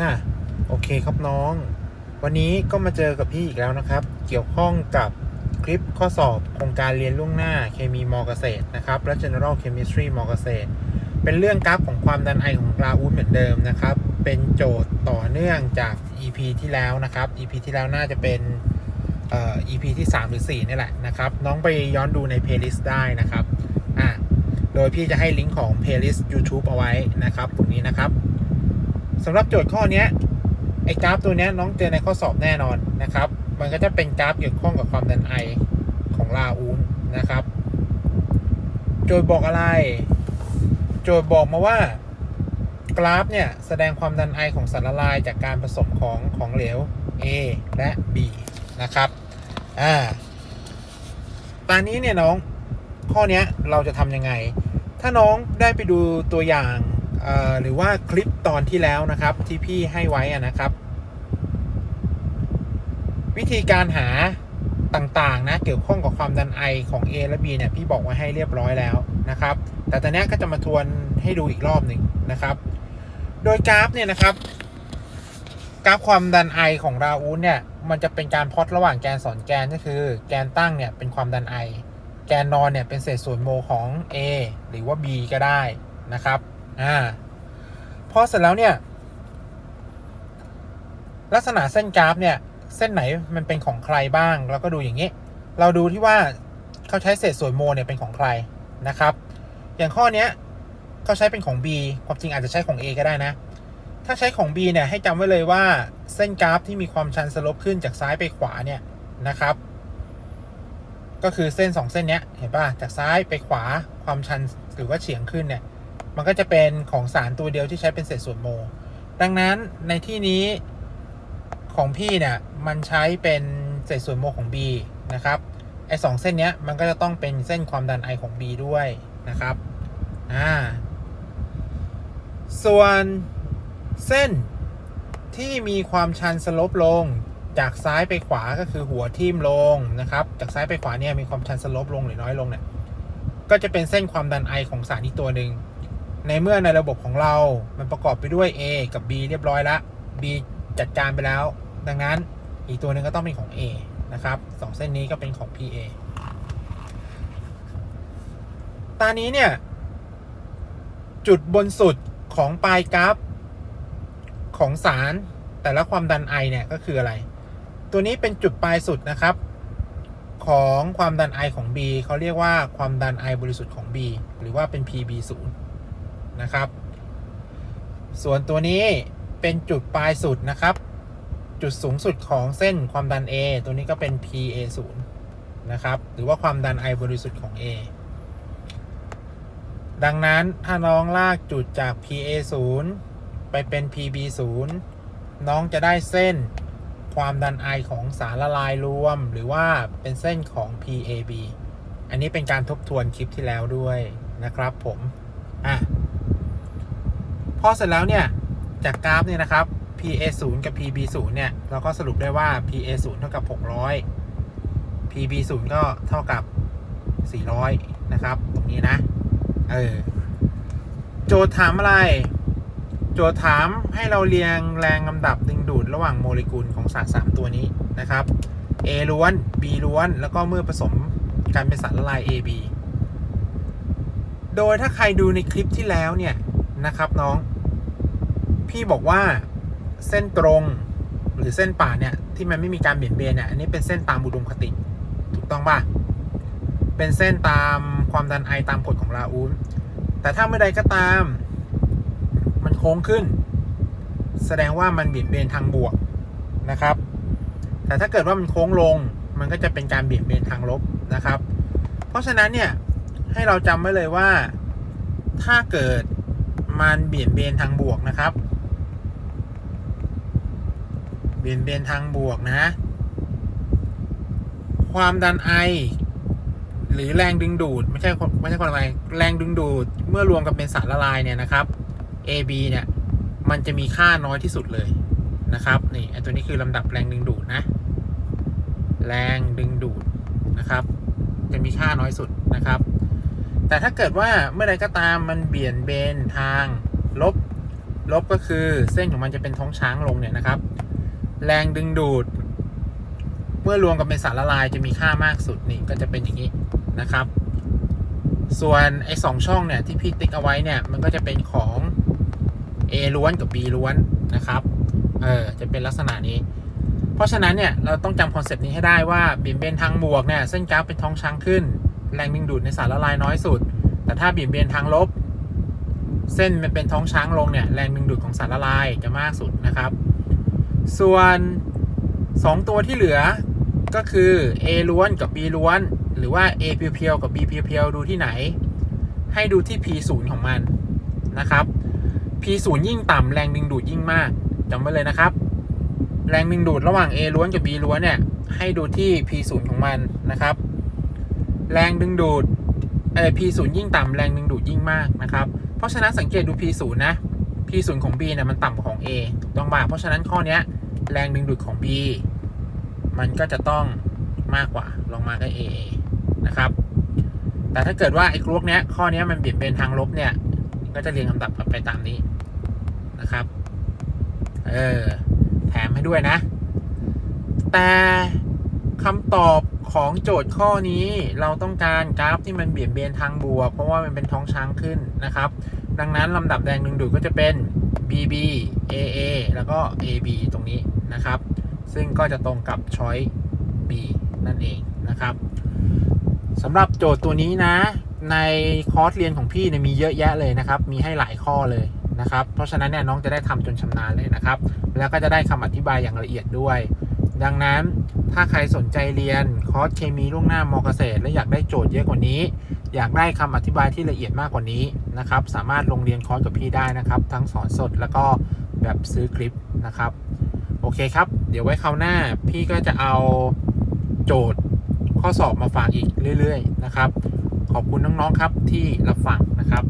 น่ะโอเคครับน้อง วันนี้ก็มาเจอกับพี่อีกแล้วนะครับ เกี่ยวข้องกับคลิปข้อสอบโครงการเรียนล่วงหน้าเคมีมอเกษตรนะครับ และ General Chemistry มอเกษตร เป็นเรื่องกราฟของความดันไอของราอูดเหมือนเดิมนะครับ เป็นโจทย์ต่อเนื่องจาก EP ที่แล้วนะครับ EP ที่แล้วน่าจะเป็นเอ่อ EP ที่ 3 หรือ 4 นี่แหละนะครับ น้องไปย้อนดูใน playlist ได้นะครับ ยพี่จะให้ลิงก์ของ playlist YouTube เอาไว้นะครับตรงนี้นะครับสำหรับโจทย์ข้อนี้ไอ้กราฟตัวนี้น้องเจอในข้อสอบแน่นอนนะครับ มันก็จะเป็นกราฟเกี่ยวข้องกับความดันไอของลาอูนนะครับ โจทย์บอกอะไร โจทย์บอกมาว่ากราฟเนี่ยแสดงความดันไอของสารละลายจากการผสมของของเหลว A และ B นะครับ อ่าตอนนี้เนี่ยน้อง ข้อนี้เราจะทำยังไง ถ้าน้องได้ไปดูตัวอย่างหรือว่าคลิปตอนที่แล้วนะครับที่พี่ให้ไว้นะครับ วิธีการหาต่างๆนะเกี่ยวข้องกับความดันไอของ A และ B เนี่ยพี่บอกไว้ให้เรียบร้อยแล้วนะครับ แต่ตอนนี้ก็จะมาทวนให้ดูอีกรอบหนึ่งนะครับ โดยกราฟเนี่ยนะครับกราฟความดันไอของราอูนเนี่ยมันจะเป็นการพอตระหว่างแกนสอนแกนก็คือ แกนตั้งเนี่ยเป็นความดันไอ แกนนอนเนี่ยเป็นเศษส่วนโมของ A หรือว่า B ก็ได้นะครับอ่าพอเสร็จแล้วเนี่ยลักษณะเส้นกราฟเนี่ยเส้นไหนมันเป็นของใครบ้างเราก็ดูอย่างนี้ เราดูที่ว่าเขาใช้เศษส่วนโมเนี่ยเป็นของใครนะครับ อย่างข้อเนี้ยเขาใช้เป็นของ B ความจริงอาจจะใช้ของ A ก็ได้นะ ถ้าใช้ของ B เนี่ยให้จำไว้เลยว่าเส้นกราฟที่มีความชันสลบขึ้นจากซ้ายไปขวาเนี่ยนะครับ ก็คือเส้น 2 เส้นเนี้ยเห็นป่ะจากซ้ายไปขวาความชันหรือว่าเฉียงขึ้นเนี่ยมันก็จะเป็นของสารตัวเดียวที่ใช้เป็นเศษส่วนโม ดังนั้นในที่นี้ของพี่เนี่ยมันใช้เป็นเศษส่วนโมของ B นะครับไอ้สองเส้นเนี้ยมันก็จะต้องเป็นเส้นความดันไอของ B ด้วยนะครับอ่าส่วนเส้นที่มีความชันสลบลง จากซ้ายไปขวาก็คือหัวทิ่มลงนะครับ จากซ้ายไปขวาเนี่ยมีความชันสลบลงหรือน้อยลงเนี่ยก็จะเป็นเส้นความดันไอของสารอีกตัวหนึ่งในเมื่อในระบบของเรา มันประกอบไปด้วย A กับ B เรียบร้อยล้ว B จัดการไปแล้ว ดังนั้นอีกตัวหนึ่งก็ต้องเป็นของ A นะครับสองเส้นนี้ก็เป็นของ PA ตอนนี้เนี่ย จุดบนสุดของปลายกราฟ ของสารแต่ละความดันไอเนี่ยก็คืออะไร ตัวนี้เป็นจุดปลายสุดนะครับ ของความดันไอของ B เขาเรียกว่าความดันไอบริสุทธิ์ของ B หรือว่าเป็น PB0 นะครับ ส่วนตัวนี้เป็นจุดปลายสุดนะครับ จุดสูงสุดของเส้นความดัน A ตัวนี้ก็เป็น PA0 นะครับ หรือว่าความดันไอบริสุทธิ์ของ A ดังนั้นถ้าน้องลากจุดจาก PA0 ไปเป็น PB0 น้องจะได้เส้น ความดันไอของสารละลายรวม หรือว่าเป็นเส้นของ PAB อันนี้เป็นการทบทวนคลิปที่แล้วด้วยนะครับผมอะพอเสร็จแล้วเนี่ยจากกราฟเนี่ยนะครับ PA0 กับ PB0 เนี่ยเราก็สรุปได้ว่า PA0 เท่ากับ 600 PB0 ก็เท่ากับ 400 นะครับ ตรงนี้นะ เออ โจทย์ถามอะไร โจทย์ถามให้เราเรียงแรงลำดับดึงดูดระหว่างโมเลกุลของสาร 3 ตัวนี้นะครับ A ล้วน B ล้วน แล้วก็เมื่อผสมกันเป็นสารละลาย AB โดยถ้าใครดูในคลิปที่แล้วเนี่ยนะครับน้อง พี่บอกว่าเส้นตรงหรือเส้นป่าเนี่ยที่มันไม่มีการเบี่ยงเบนเนี่ยอันนี้เป็นเส้นตามอุดมคติ ถูกต้องป่ะ เป็นเส้นตามความดันไอตามกฎของราอูลแต่ถ้าเมื่อใดก็ตาม ค้งขึ้น แสดงว่ามันเบี่ยงเบนทางบวกนะครับ แต่ถ้าเกิดว่ามันโค้งลง มันก็จะเป็นการเบี่ยงเบนทางลบนะครับ เพราะฉะนั้นเนี่ยให้เราจำไว้เลยว่า ถ้าเกิดมันเบี่ยงเบนทางบวกนะครับ เบี่ยงเบนทางบวกนะ ความดันไอหรือแรงดึงดูด ไม่ใช่ไม่ใช่ความอะไรแรงดึงดูด เมื่อรวมกันเป็นสารละลายเนี่ยนะครับ AB เนี่ย มันจะมีค่าน้อยที่สุดเลยนะครับ นี่ไอตัวนี้คือลำดับแรงดึงดูดนะ แรงดึงดูดนะครับ จะมีค่าน้อยสุดนะครับ แต่ถ้าเกิดว่าเมื่อใดก็ตามมันเบี่ยนเบนทางลบ ลบก็คือเส้นของมันจะเป็นท้องช้างลงเนี่ยนะครับ แรงดึงดูด เมื่อรวมกันเป็นสารละลายจะมีค่ามากสุดนี่ก็จะเป็นอย่างนี้นะครับ ส่วนไอ้สองช่องเนี่ยที่พี่ติ๊กเอาไว้เนี่ยมันก็จะเป็นของ A ล้วนกับ B ล้วนนะครับ เออ จะเป็นลักษณะนี้ เพราะฉะนั้นเนี่ย เราต้องจำคอนเซปต์นี้ให้ได้ว่าบี่ยงเบนทางบวกเนี่ย เส้นกราฟเป็นท้องช้างขึ้น แรงดึงดูดในสารละลายน้อยสุด แต่ถ้าบี่ยงเบนทางลบ เส้นมันเป็นท้องช้างลงเนี่ย แรงดึงดูดของสารละลายจะมากสุดนะครับ ส่วน 2 ตัวที่เหลือก็คือ A ล้วนกับ B ล้วน หรือว่า A เพียวๆกับ B เพียวๆดูที่ไหน ให้ดูที่ P 0ของมันนะครับ P 0 ยิ่งต่ำแรงดึงดูดยิ่งมากจำไว้เลยนะครับ แรงดึงดูดระหว่าง A ล้วนกับ B ล้วนเนี่ย ให้ดูที่ P 0 ของมันนะครับ แรงดึงดูดเออ P 0 ยิ่งต่ำแรงดึงดูดยิ่งมากนะครับ เพราะฉะนั้นสังเกตดู P 0 นะ P 0 ของ B เนี่ยมันต่ำกว่าของ A ถูกต้องป่ะเพราะฉะนั้นข้อเนี้ยแรงดึงดูดของ B มันก็จะต้องมากกว่าลองมาก็ A นะครับ แต่ถ้าเกิดว่าไอ้กรุ๊ปเนี้ยข้อเนี้ยมันเบี่ยงเบนทางลบเนี่ย ก็จะเรียงลำดับไปตามนี้ นะครับ เออ แถมให้ด้วยนะ แต่คำตอบของโจทย์ข้อนี้เราต้องการกราฟที่มันเบี่ยงเบนทางบวก เพราะว่ามันเป็นท้องช้างขึ้นนะครับ ดังนั้นลำดับแรงดึงดูดก็จะเป็น BB AA แล้วก็ AB ตรงนี้นะครับ ซึ่งก็จะตรงกับช้อย B นั่นเองนะครับสำหรับโจทย์ตัวนี้นะ ในคอร์สเรียนของพี่เนี่ยมีเยอะแยะเลยนะครับ มีให้หลายข้อเลย นะครับ เพราะฉะนั้นเนี่ยน้องจะได้ทำจนชำนาญเลยนะครับ แล้วก็จะได้คำอธิบายอย่างละเอียดด้วย ดังนั้นถ้าใครสนใจเรียนคอร์สเคมีล่วงหน้ามอเกษตร และอยากได้โจทย์เยอะกว่านี้ อยากได้คำอธิบายที่ละเอียดมากกว่านี้นะครับ สามารถลงเรียนคอร์สกับพี่ได้นะครับ ทั้งสอนสดแล้วก็แบบซื้อคลิปนะครับ โอเคครับ เดี๋ยวไว้คราวหน้าพี่ก็จะเอาโจทย์ข้อสอบมาฝากอีกเรื่อย ๆ นะครับ ขอบคุณน้องๆครับที่รับฟังนะครับ